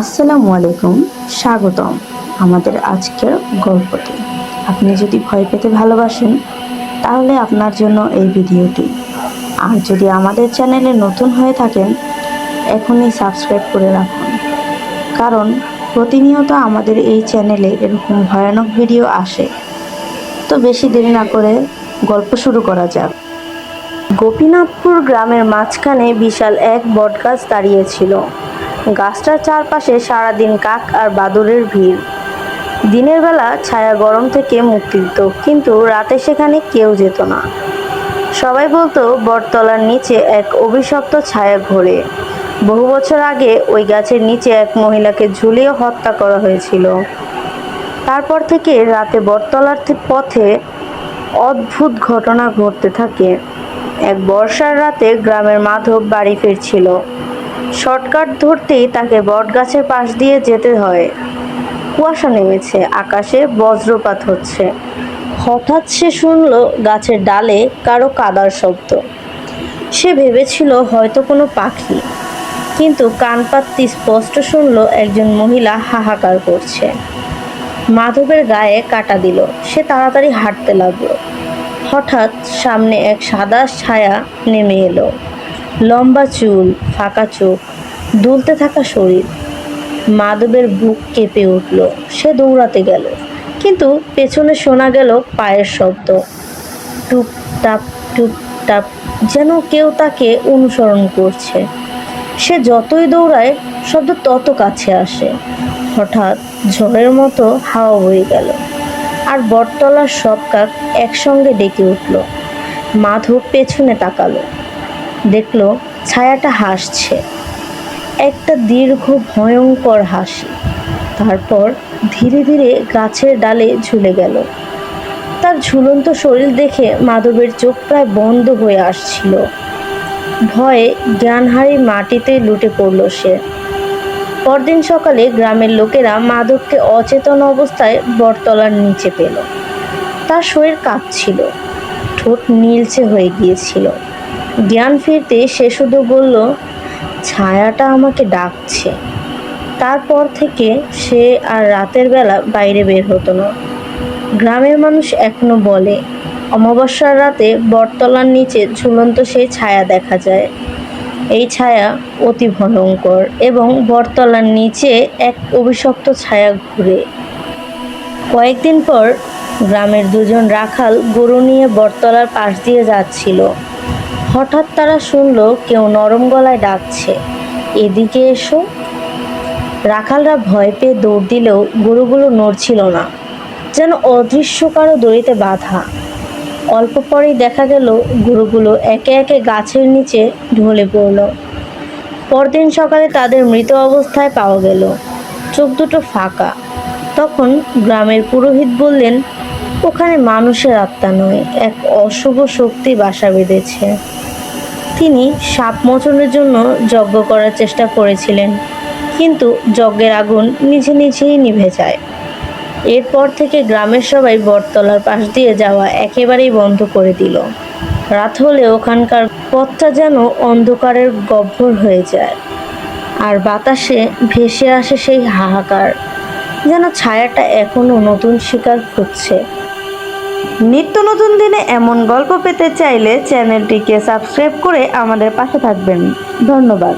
আসসালামু আলাইকুম, স্বাগতম আমাদের আজকের গল্পটি। আপনি যদি ভয় পেতে ভালোবাসেন, তাহলে আপনার জন্য এই ভিডিওটি। আর যদি আমাদের চ্যানেলে নতুন হয়ে থাকেন, এখনই সাবস্ক্রাইব করে রাখুন। কারণ প্রতিনিয়ত আমাদের এই চ্যানেলে এরকম ভয়ানক ভিডিও আসে। তো বেশি দেরি না করে গল্প শুরু করা যাক। গোপীনাথপুর গ্রামের মাঝখানে বিশাল এক বটগাছ দাঁড়িয়েছিল। গাছটার চারপাশে সারাদিন কাক আর বাদুরের ভিড়। দিনের বেলা ছায়া গরম থেকে মুক্তি দিত, কিন্তু রাতে সেখানে কেউ যেত না। সবাই বলতো, বটতলার নিচে এক অভিশপ্ত ছায়া ঘোরে। বহু বছর আগে ওই গাছের নিচে এক মহিলাকে ঝুলিয়ে হত্যা করা হয়েছিল। তারপর থেকে রাতে বটতলার পথে অদ্ভুত ঘটনা ঘটতে থাকে। এক বর্ষার রাতে গ্রামের মাধব বাড়ি ফিরছিল। শর্টকাট ধরতেই তাকে বটগাছের পাশ দিয়ে যেতে হয়। কুয়াশা নেমেছে, আকাশে বজ্রপাত হচ্ছে। হঠাৎ সে শুনল গাছের ডালে কারও কাদার শব্দ। সে ভেবেছিল হয়তো কোনো পাখি, কিন্তু কান পাততে স্পষ্ট শুনল একজন মহিলা হাহাকার করছে। মাধবের গায়ে কাটা দিল, সে তাড়াতাড়ি হাঁটতে লাগল। হঠাৎ সামনে এক সাদা ছায়া নেমে এলো। লম্বা চুল, ফাঁকা চোখ, দুলতে থাকা শরীর। মাধবের বুক কেঁপে উঠল। সে দৌড়াতে গেল। কিন্তু পেছনে শোনা গেল পায়ের শব্দ। টুপ টাপ টুপ টাপ যেন কেউ তাকে অনুসরণ করছে। সে যতই দৌড়ায়, শব্দ তত কাছে আসে। হঠাৎ ঝড়ের মতো হাওয়া বয়ে গেল। আর বটতলার সব কাক একসঙ্গে ডেকে উঠল। মাধব পেছনে তাকালো। দেখল ছায়াটা হাসছে। একটা দীর্ঘ ভয়ঙ্কর হাসি। তারপর ধীরে ধীরে গাছের ডালে ঝুলে গেল। তার ঝুলন্ত শরীর দেখে মাধবের চোখ প্রায় বন্ধ হয়ে আসছিল। ভয়ে জ্ঞান হারিয়ে মাটিতে লুটে পড়ল সে। পরদিন সকালে গ্রামের লোকেরা মাধবকে অচেতন অবস্থায় বটতলার নিচে পেল। তার শরীর কাঁপছিল। ঠোঁট নীলচে হয়ে গিয়েছিল। জ্ঞান ফিরতে সে শুধু বলল, ছায়াটা আমাকে ডাকছে। তারপর থেকে সে আর রাতের বেলা বাইরে বের হতো না। গ্রামের মানুষ এখনও বলে, অমাবস্যার রাতে বটতলার নিচে ঝুলন্ত সেই ছায়া দেখা যায়। এই ছায়া অতি ভয়ঙ্কর এবং বটতলার নিচে এক অভিশপ্ত ছায়া ঘুরে। কয়েকদিন পর গ্রামের দুজন রাখাল গরু নিয়ে বটতলার পাশ দিয়ে যাচ্ছিল। হঠাৎ তারা শুনল কেউ নরম গলায় ডাকছে। এদিকে এসো। রাখালরা ভয় পেয়ে দৌড় দিলেও গরুগুলো নড়ছিল না, যেন অদৃশ্য কারও দড়িতে বাঁধা। অল্প পরেই দেখা গেল গরুগুলো একে একে গাছের নিচে ঢলে পড়ল। পরদিন সকালে তাদের মৃত অবস্থায় পাওয়া গেল। চোখ দুটো ফাঁকা। তখন গ্রামের পুরোহিত বললেন ওখানে মানুষের আত্মা নয়, এক অশুভ শক্তি বাসা বেঁধেছে। তিনি সাপ মোচনের জন্য যজ্ঞ করার চেষ্টা করেছিলেন, কিন্তু যজ্ঞের আগুন নিজে নিজেই নিভে যায়। এরপর থেকে গ্রামের সবাই বটতলার পাশ দিয়ে যাওয়া একেবারেই বন্ধ করে দিল। রাত হলে ওখানকার পথটা যেন অন্ধকারের গহ্বর হয়ে যায়, আর বাতাসে ভেসে আসে সেই হাহাকার, যেন ছায়াটা এখনও নতুন শিকার খুঁজছে। নিত্য নতুন দিনে এমন গল্প পেতে চাইলে চ্যানেলটিকে সাবস্ক্রাইব করে আমাদের পাশে থাকবেন। ধন্যবাদ।